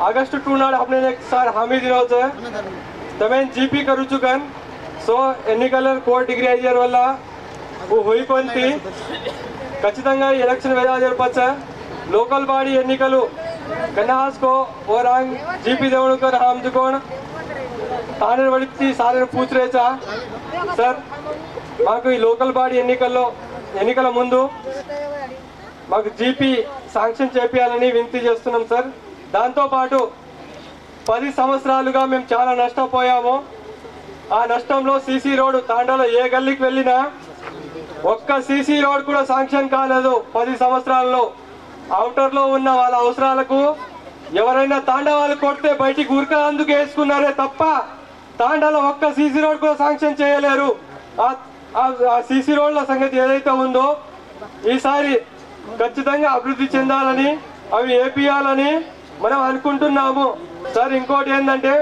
August to ना अपने एक सर हामी दिनोत्सव તમે జీపీ કરું છું કન సో ఎన్నికల కోర్ డిగ్రీ అయ్యారు వల్ల హోయికొంతి ఖచ్చితంగా ఈ ఎలక్షన్ వేదా జరపచ్చ లోకల్ బాడీ ఎన్నికలు కన్నాస్కో ఓ రాంగ్ జీపీ దేవుడుకర్ హామ్జుకోన్ తానే వడిచి సారే పూచరేచా సార్ మాకు ఈ లోకల్ బాడీ ఎన్నికల్లో ఎన్నికల ముందు మాకు జీపీ శాంక్షన్ చేపియాలని వినతి చేస్తున్నాం సార్ దాంతోపాటు పది సంవత్సరాలుగా మేము చాలా నష్టపోయాము. ఆ నష్టంలో సీసీ రోడ్ తాండాలో ఏ గల్లీకి వెళ్ళినా ఒక్క సీసీ రోడ్ కూడా శాంక్షన్ కాలేదు పది సంవత్సరాల్లో. అవుటర్లో ఉన్న వాళ్ళ అవసరాలకు ఎవరైనా తాండవాలు కొడితే బయటికి ఉరక అందుకు వేసుకున్నారే తప్ప తాండాలో ఒక్క సీసీ రోడ్ కూడా శాంక్షన్ చేయలేరు. ఆ- ఆ సీసీ రోడ్ల సంగతి ఏదైతే ఉందో ఈసారి ఖచ్చితంగా అభివృద్ధి చెందాలని అవి ఏపీయాలని మనం అనుకుంటున్నాము. సార్ ఇంకోటి ఏంటంటే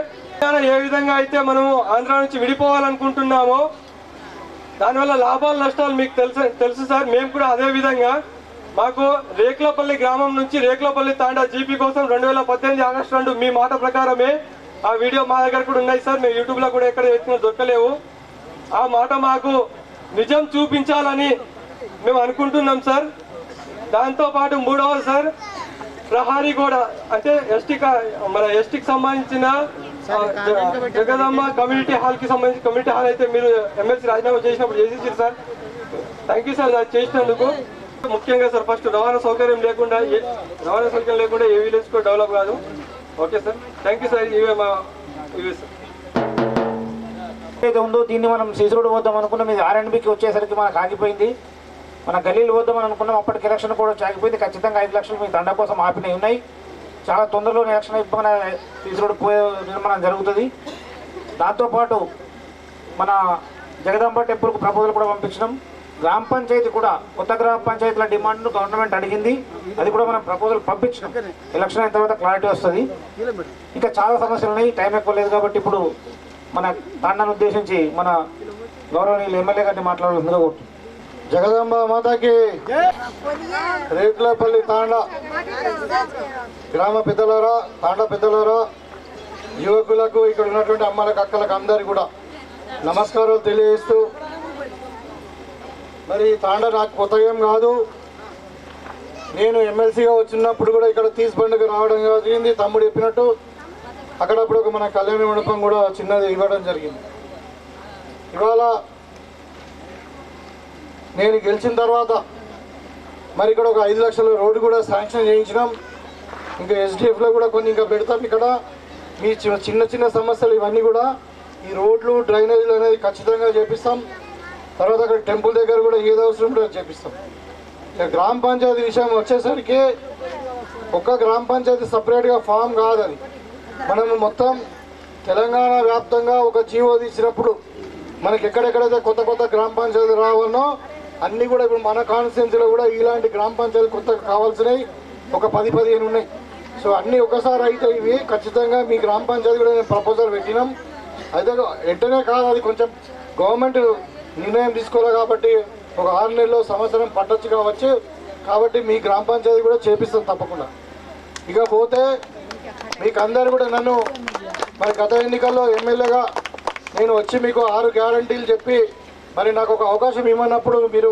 ఏ విధంగా అయితే మనము ఆంధ్ర నుంచి విడిపోవాలనుకుంటున్నామో దానివల్ల లాభాలు నష్టాలు మీకు తెలుసు తెలుసు సార్. మేము కూడా అదే విధంగా మాకు రేకులపల్లి గ్రామం నుంచి రేకులపల్లి తాండా జీపీ కోసం రెండు వేల పద్దెనిమిది ఆగస్టు రెండు మీ మాట ప్రకారమే ఆ వీడియో మా దగ్గర కూడా ఉన్నాయి సార్. మేము యూట్యూబ్లో కూడా ఎక్కడ ఎత్తున దొరకలేవు. ఆ మాట మాకు నిజం చూపించాలని మేము అనుకుంటున్నాం సార్. దాంతో పాటు మూడవ సార్ ప్రహారీ గోడ అంటే ఎస్టీ మన ఎస్టీకి సంబంధించిన జగదమ్మ కమ్యూనిటీ హాల్కి సంబంధించి కమ్యూనిటీ హాల్ అయితే మీరు ఎమ్మెల్సీ రాజీనామా చేసినప్పుడు చేసేసారు సార్. థ్యాంక్ యూ సార్ అది చేసినందుకు. ముఖ్యంగా సార్ ఫస్ట్ రవాణా సౌకర్యం లేకుండా ఏ- రవాణా సౌకర్యం లేకుండా ఏ విలేజ్ కూడా డెవలప్ కాదు. Okay sir thank you sir ఇవే మా ఇవే సార్ ఏదైతే ఉందో దీన్ని మనం సీసీ రోడ్ పోద్దాం అనుకున్నాం. ఇది ఆర్ఎండ్బికి వచ్చేసరికి మనకు ఆగిపోయింది. మన గల్లీలు వద్దామని అనుకున్నాం అప్పటికి ఎలక్షన్ కూడా వచ్చి ఖచ్చితంగా ఐదు లక్షలు మీ దండ కోసం ఆపినవి ఉన్నాయి. చాలా తొందరలో ఎలక్షన్ అయిపోయి మన పోయే నిర్మాణం జరుగుతుంది. దాంతోపాటు మన జగదాంబ టెంపుల్కు ప్రపోజల్ కూడా పంపించినాం. గ్రామ పంచాయతీ కూడా కొత్త గ్రామ పంచాయతీల డిమాండ్ను గవర్నమెంట్ అడిగింది. అది కూడా మనం ప్రపోజల్ పంపించినాం. ఎలక్షన్ అయిన తర్వాత క్లారిటీ వస్తుంది. ఇంకా చాలా సమస్యలు ఉన్నాయి. టైం ఎక్కువ లేదు కాబట్టి ఇప్పుడు మన తాండాను ఉద్దేశించి మన గౌరవనీయులు ఎమ్మెల్యే గారిని మాట్లాడాల్సిందిగా కోరుతున్నాను జగదంబ మాతకి. రేట్లపల్లి తాండ. గ్రామ పెద్దలారా తాండ పెద్దలారా యువకులకు ఇక్కడ ఉన్నటువంటి అమ్మలకు అక్కలకు అందరికి కూడా నమస్కారాలు తెలియజేస్తూ మరి తాండ నాకు కొత్త ఏం కాదు. నేను ఎమ్మెల్సీగా వచ్చినప్పుడు కూడా ఇక్కడ తీసి పండుగ రావడం జరిగింది. తమ్ముడు చెప్పినట్టు అక్కడప్పుడు ఒక మన కళ్యాణ మండపం కూడా చిన్నది ఇవ్వడం జరిగింది. ఇవాళ నేను గెలిచిన తర్వాత మరి ఇక్కడ ఒక ఐదు లక్షల రోడ్డు కూడా శాంక్షన్ చేయించినాం. ఇంకా ఎస్డిఎఫ్లో కూడా కొన్ని ఇంకా పెడతాం ఇక్కడ. మీ చిన్న చిన్న సమస్యలు ఇవన్నీ కూడా ఈ రోడ్లు డ్రైనేజీలు అనేది ఖచ్చితంగా చేపిస్తాం. తర్వాత అక్కడ టెంపుల్ దగ్గర కూడా ఏది అవసరం కూడా చేపిస్తాం. ఇక గ్రామ పంచాయతీ విషయం వచ్చేసరికి ఒక్క గ్రామ పంచాయతీ సపరేట్గా ఫామ్ కాదు అది మనము మొత్తం తెలంగాణ వ్యాప్తంగా ఒక జీవో తీసినప్పుడు మనకి ఎక్కడెక్కడైతే కొత్త కొత్త గ్రామ పంచాయతీ రావాలనో అన్నీ కూడా ఇప్పుడు మన కాన్స్టిట్యున్సీలో కూడా ఇలాంటి గ్రామ పంచాయతీ కొత్తగా కావాల్సినవి ఒక పది పదిహేను ఉన్నాయి. సో అన్నీ ఒకసారి అయితే ఇవి ఖచ్చితంగా మీ గ్రామ పంచాయతీ కూడా నేను ప్రపోజల్ పెట్టినాం. అయితే వెంటనే కాదు అది కొంచెం గవర్నమెంట్ నిర్ణయం తీసుకోవాలి కాబట్టి ఒక ఆరు నెలలో సంవత్సరం పట్టొచ్చు కావచ్చు. కాబట్టి మీ గ్రామ పంచాయతీ కూడా చేపిస్తాం తప్పకుండా. ఇక పోతే మీకు అందరు కూడా నన్ను మరి గత ఎన్నికల్లో ఎమ్మెల్యేగా నేను వచ్చి మీకు ఆరు గ్యారంటీలు చెప్పి మరి నాకు ఒక అవకాశం ఇవ్వనప్పుడు మీరు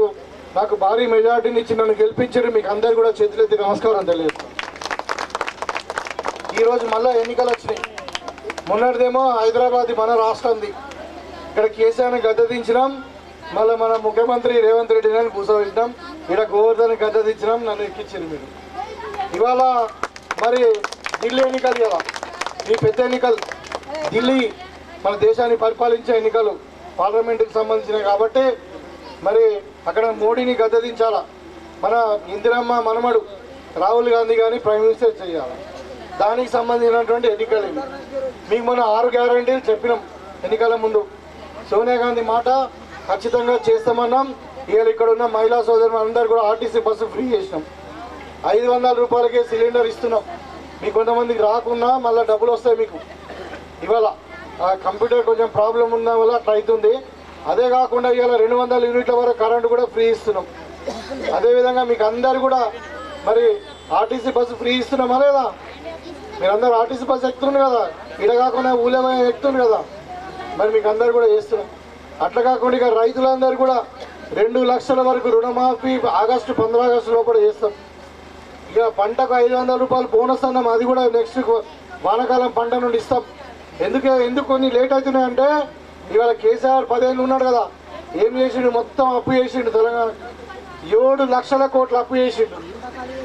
నాకు భారీ మెజార్టీని ఇచ్చి నన్ను గెలిపించారు. మీకు అందరు కూడా చేతులెత్తి నమస్కారం తెలియజేస్తాను. ఈరోజు మళ్ళీ ఎన్నికలు వచ్చినాయి. మొన్నటిదేమో హైదరాబాద్ మన రాష్ట్రంది. ఇక్కడ కేసీఆర్ని గద్దెదించినాం మళ్ళీ మన ముఖ్యమంత్రి రేవంత్ రెడ్డి గారిని కూర్చోబెట్టినాం ఇక్కడ గోవర్ధన్ గద్దెదించినాం నన్ను ఎక్కించారు మీరు. ఇవాళ మరి ఢిల్లీ ఎన్నికలు కదా మీ పెద్ద ఎన్నికలు. ఢిల్లీ మన దేశాన్ని పరిపాలించే ఎన్నికలు. పార్లమెంటుకి సంబంధించినవి కాబట్టి మరి అక్కడ మోడీని గద్దదించాలా? మన ఇందిరమ్మ మనమడు రాహుల్ గాంధీ కానీ ప్రైమ్ మినిస్టర్ చేయాలి? దానికి సంబంధించినటువంటి ఎన్నికలు ఇవి మీకు మన ఆరు గ్యారంటీలు చెప్పినాం ఎన్నికల ముందు. సోనియా గాంధీ మాట ఖచ్చితంగా చేస్తామన్నాం. ఇవాళ ఇక్కడ ఉన్న మహిళా సోదరులు అందరూ కూడా ఆర్టీసీ బస్సు ఫ్రీ చేసినాం. ఐదు వందల రూపాయలకే సిలిండర్ ఇస్తున్నాం. మీకు కొంతమందికి రాకున్నా మళ్ళీ డబ్బులు వస్తాయి మీకు. ఇవాళ ఆ కంప్యూటర్ కొంచెం ప్రాబ్లం ఉన్న వల్ల అట్లా అవుతుంది. అదే కాకుండా ఇవాళ రెండు వందల యూనిట్ల వరకు కరెంటు కూడా ఫ్రీ ఇస్తున్నాం. అదేవిధంగా మీకు అందరు కూడా మరి ఆర్టీసీ బస్సు ఫ్రీ ఇస్తున్నామా లేదా? మీరందరూ ఆర్టీసీ బస్సు ఎక్కుతున్నారు కదా. ఇడ కాకుండా ఊళ్ళో ఎక్కుతుంది కదా. మరి మీకు అందరు కూడా చేస్తున్నాం. అట్లా కాకుండా ఇక రైతులందరూ కూడా రెండు లక్షల వరకు రుణమాఫీ ఆగస్టు పంద్ర ఆగస్టు లోపల చేస్తాం. ఇక పంటకు ఐదు వందల రూపాయలు బోనస్ అన్నాం. అది కూడా నెక్స్ట్ వానాకాలం పంట నుండి ఇస్తాం. ఎందుకే ఎందుకు కొన్ని లేట్ అవుతున్నాయి అంటే ఇవాళ కేసీఆర్ పదేళ్ళు ఉన్నాడు కదా ఏం చేసిండు? మొత్తం అప్పు చేసిండు తెలంగాణ. ఏడు లక్షల కోట్లు అప్పు చేసిండు.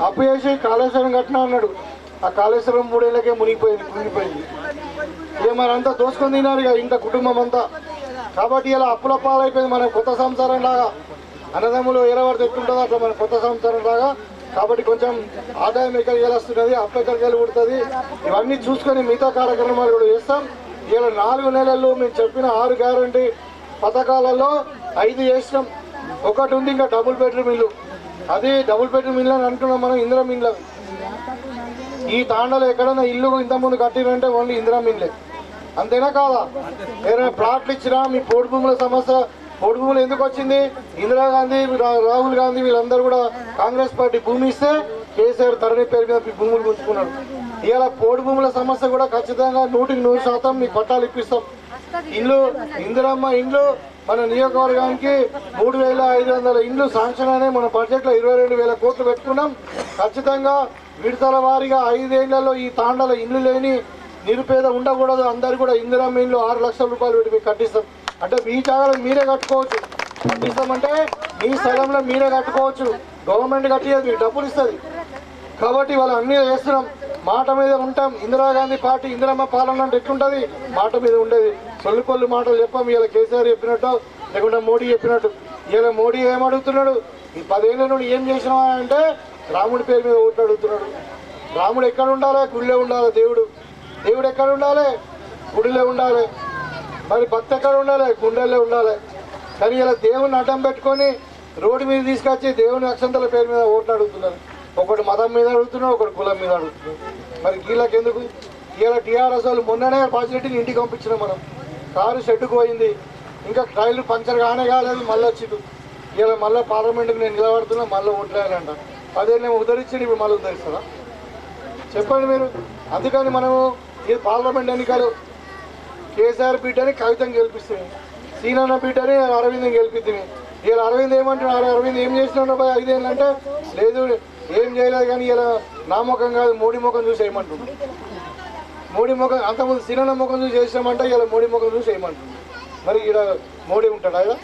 అప్పు చేసి కాళేశ్వరం కట్టినా అన్నాడు. ఆ కాళేశ్వరం మూడేళ్ళకే మునిగిపోయింది మునిగిపోయింది ఇక మనంతా దోసుకొని తిన్నారు ఇక ఇంత కుటుంబం అంతా. కాబట్టి ఇలా అప్పుల పాలైపోయింది. మన కొత్త సంసారం లాగా అన్నదమ్ములు ఎలవడితే ఎట్లుంటుందో అట్లా మన కొత్త సంసారం లాగా కాబట్టి కొంచెం ఆదాయం ఎక్కడికి వస్తున్నది అప్పు ఎక్కడికి పుడుతుంది ఇవన్నీ చూసుకొని మిగతా కార్యక్రమాలు కూడా చేస్తాం. ఇలా నాలుగు నెలల్లో మేము చెప్పిన ఆరు గ్యారంటీ పథకాలలో ఐదు చేసినాం. ఒకటి ఉంది ఇంకా డబుల్ బెడ్రూమ్ ఇల్లు. అది డబుల్ బెడ్రూమ్ ఇల్లు అని అంటున్నాం మనం ఇందిరం ఇండ్ల ఈ తాండలో ఎక్కడైనా ఇల్లు ఇంతకుముందు కట్టిరంటే ఓన్లీ ఇందిరా ఇండ్లే అంతేనా కాదా? ఏదైనా ప్లాట్లు ఇచ్చినా మీ పోడు భూముల సమస్య పోడు ఎందుకు వచ్చింది? ఇందిరాగాంధీ రా- రాహుల్ గాంధీ వీళ్ళందరూ కూడా కాంగ్రెస్ పార్టీ భూమి ఇస్తే కేసీఆర్ ధరణి పేరు మీద భూములు గుంజుకున్నాడు. ఇవాళ పోడు భూముల సమస్య కూడా ఖచ్చితంగా నూటికి నూరు శాతం మీకు పట్టాలు ఇప్పిస్తాం. ఇల్లు ఇందిరమ్మ ఇండ్లు మన నియోజకవర్గానికి మూడు వేల ఐదు వందల ఇండ్లు శాంక్షన్ అనే మన బడ్జెట్లో ఇరవై రెండు వేల కోట్లు పెట్టుకున్నాం. ఖచ్చితంగా విడతల వారీగా ఐదేళ్ళలో ఈ తాండల ఇల్లు లేని నిరుపేద ఉండకూడదు. అందరు కూడా ఇందిరమ్మ ఇండ్లు ఆరు లక్షల రూపాయలు పెట్టి మీకు కట్టిస్తాం. అంటే మీ జాగాలో మీరే కట్టుకోవచ్చు. పండిస్తామంటే మీ స్థలంలో మీరే కట్టుకోవచ్చు. గవర్నమెంట్ కట్టేది మీకు డబ్బులు ఇస్తుంది. కాబట్టి వాళ్ళు అన్నీ చేస్తున్నాం. మాట మీద ఉంటాం. ఇందిరాగాంధీ పార్టీ ఇందిరమ్మ పాలన అంటే ఎట్లుంటుంది? మాట మీద ఉండేది. సొల్లు కొల్లు మాటలు చెప్పాం. ఇలా కేసీఆర్ చెప్పినట్టు లేకుండా మోడీ చెప్పినట్టు. ఇలా మోడీ ఏం అడుగుతున్నాడు? ఈ పదేళ్ళ నుండి ఏం చేసినావా అంటే రాముడి పేరు మీద ఓట్లు అడుగుతున్నాడు. రాముడు ఎక్కడ ఉండాలి? గుడిలో ఉండాలి దేవుడు. దేవుడు ఎక్కడ ఉండాలి? గుడిలో ఉండాలి. మరి భక్తి ఎక్కడ ఉండాలి గుండెల్లో ఉండాలి. కానీ ఇలా దేవుని అడ్డం పెట్టుకొని రోడ్డు మీద తీసుకొచ్చి దేవుని అక్షంతల పేరు మీద ఓట్లు అడుగుతున్నారు. ఒకటి మతం మీద అడుగుతున్నారు ఒకటి కులం మీద అడుగుతున్నారు మరి గీళ్ళకి ఎందుకు ఇలా టీఆర్ఎస్ వాళ్ళు మొన్ననే పాజిరెడ్డిని ఇంటికి పంపించినాం మనం. కారు షెడ్డుకు పోయింది. ఇంకా టైర్లు పంచర్ కానే కాలేదు మళ్ళీ వచ్చిండు ఇలా మళ్ళీ పార్లమెంట్కి నేను నిలబడుతున్నా మళ్ళీ ఓట్లేయాలంట అదే నేను ఉదరించండి ఇప్పుడు మళ్ళీ ఉదరిస్తారా చెప్పండి మీరు. అందుకని మనము ఈ పార్లమెంట్ ఎన్నికలు కేసీఆర్ బిడ్డని కవితం గెలిపిస్తుంది. సీనన్న బిడ్డని అరవిందం గెలిపిస్తుంది. ఇలా అరవింద్ ఏమంటున్నారు అరవింద్ ఏం చేస్తున్నాడు బాయ్? ఐదేళ్ళు అంటే లేదు ఏం చేయలేదు కానీ ఇలా నా ముఖం కాదు మోడీ ముఖం చూసి వేయమంటుంది మోడీ ముఖం అంతకుముందు సీనన్న ముఖం చూసి చేసామంటే ఇలా మోడీ ముఖం చూసి వేయమంటుంది మరి ఈడ మోడీ ఉంటాడా ఇలా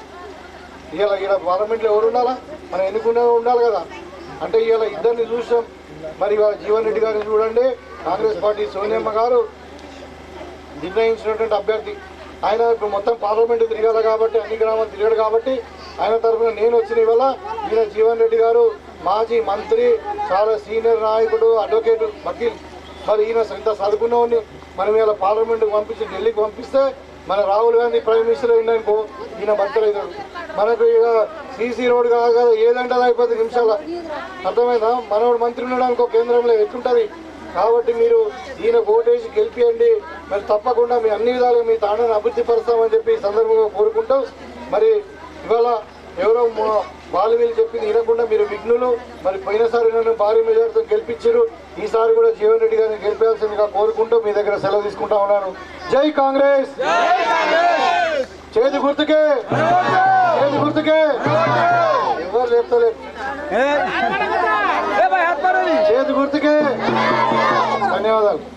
ఇలా ఈడ పార్లమెంట్లో ఎవరు ఉండాలా? మనం ఎన్నుకునే ఉండాలి కదా. అంటే ఇలా ఇద్దరిని చూసాం మరి జీవన్ రెడ్డి గారిని చూడండి. కాంగ్రెస్ పార్టీ సోనియమ్మ గారు నిర్ణయించినటువంటి అభ్యర్థి. ఆయన ఇప్పుడు మొత్తం పార్లమెంట్ తిరగాలి కాబట్టి అన్ని గ్రామాలు తిరిగాడు కాబట్టి ఆయన తరఫున నేను వచ్చిన ఇవాళ ఈయన జీవన్ రెడ్డి గారు మాజీ మంత్రి చాలా సీనియర్ నాయకుడు అడ్వకేట్ వకీల్. మరి ఈయన ఇంత చదువుకున్నవాడిని మనం ఇలా పార్లమెంట్కి పంపించి ఢిల్లీకి పంపిస్తే మన రాహుల్ గాంధీ ప్రైమ్ మినిస్టర్ అయిందనుకో ఈయన మంత్రి మనకు ఇక సీసీ రోడ్ కాదు ఏదంటే అయిపోతుంది నిమిషాల అర్థమైందా? మనోడు మంత్రి ఉన్నాడు అనుకో కేంద్రంలో ఎట్లుంటుంది? కాబట్టి మీరు ఈయన ఓటేసి గెలిపియండి. మరి తప్పకుండా మీ అన్ని విధాలుగా మీ తాండని అభివృద్ధి పరుస్తామని చెప్పి ఈ సందర్భంగా కోరుకుంటూ మరి ఇవాళ ఎవరో మా- వాళ్ళు వీళ్ళు చెప్పింది వినకుండా మీరు విఘ్నులు మరి పోయినసారి నన్ను భారీ మెజార్టీతో గెలిపించారు ఈసారి కూడా జీవన్ రెడ్డి గారిని గెలిపాల్సిందిగా కోరుకుంటూ మీ దగ్గర సెలవు తీసుకుంటా ఉన్నాను. జై కాంగ్రెస్! చేతి గుర్తుకే! చేతి గుర్తుకే! ఎవరు మారో చేతి గుర్తుకే. ధన్యవాదాలు.